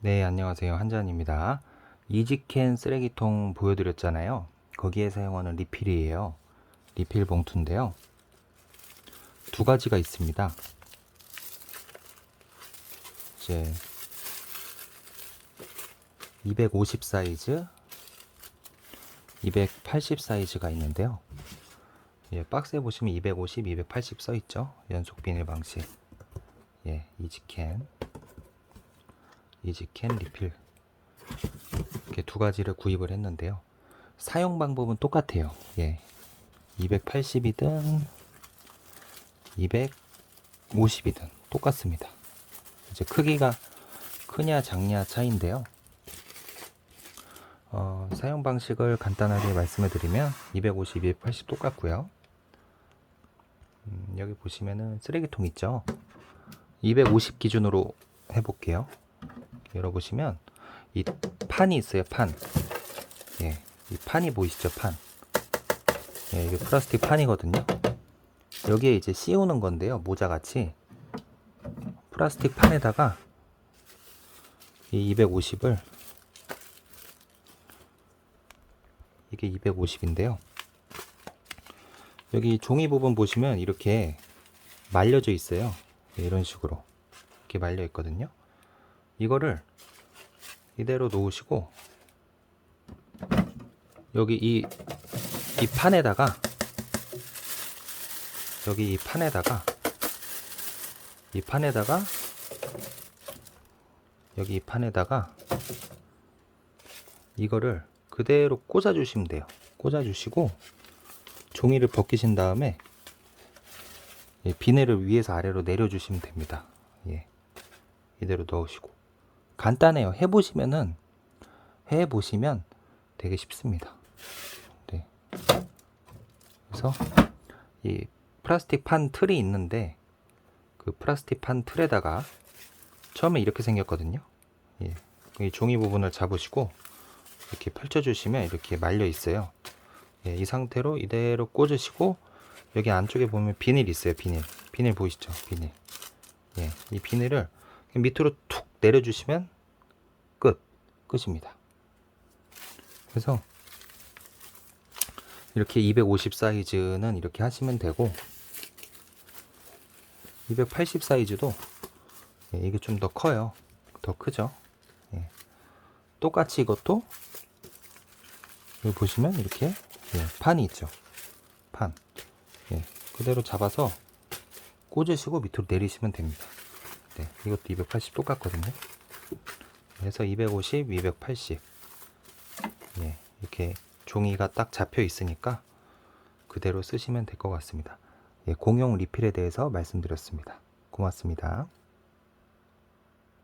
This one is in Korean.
네, 안녕하세요. 한잔입니다. 이지캔 쓰레기통 보여드렸잖아요. 거기에 사용하는 리필이에요. 리필 봉투인데요. 두 가지가 있습니다. 이제 250 사이즈, 280 사이즈가 있는데요. 예, 박스에 보시면 250, 280 써 있죠. 연속 비닐 방식. 예, 이지캔. 이지캔 리필 이렇게 두 가지를 구입을 했는데요. 사용 방법은 똑같아요. 예. 280이든 250이든 똑같습니다. 이제 크기가 크냐 작냐 차이인데요. 어, 사용 방식을 간단하게 말씀해 드리면 250, 280 똑같고요. 음, 여기 보시면은 쓰레기통 있죠. 250 기준으로 해볼게요. 열어보시면 이 판이 있어요 판. 예, 이 판이 보이시죠 판? 예, 이게 플라스틱 판이거든요. 여기에 이제 씌우는 건데요 모자같이. 플라스틱 판에다가 이 250을 이게 250인데요. 여기 종이 부분 보시면 이렇게 말려져 있어요. 예, 이런 식으로. 이렇게 말려 있거든요 이거를 이대로 놓으시고 여기 이, 이 판에다가 여기 이 판에다가 이 판에다가 여기 이 판에다가 이거를 그대로 꽂아 주시면 돼요. 꽂아 주시고 종이를 벗기신 다음에 이 비닐을 위에서 아래로 내려 주시면 됩니다. 예. 이대로 넣으시고 간단해요. 해보시면은 해보시면 되게 쉽습니다. 네. 그래서 이 플라스틱 판 틀이 있는데 그 플라스틱 판 틀에다가 처음에 이렇게 생겼거든요. 예. 이 종이 부분을 잡으시고 이렇게 펼쳐주시면 이렇게 말려 있어요. 예, 이 상태로 이대로 꽂으시고 여기 안쪽에 보면 비닐 있어요. 비닐. 비닐 보이시죠? 비닐. 예, 이 비닐을 밑으로 툭 내려주시면 끝 끝입니다. 그래서 이렇게 250 사이즈는 이렇게 하시면 되고 280 사이즈도 예, 이게 좀 더 커요. 더 크죠. 예. 똑같이 이것도 여기 보시면 이렇게 예, 판이 있죠. 판. 예, 그대로 잡아서 꽂으시고 밑으로 내리시면 됩니다. 네, 이것도 280 똑같거든요. 그래서 250, 280 예, 이렇게 종이가 딱 잡혀 있으니까 그대로 쓰시면 될 것 같습니다. 예, 공용 리필에 대해서 말씀드렸습니다. 고맙습니다.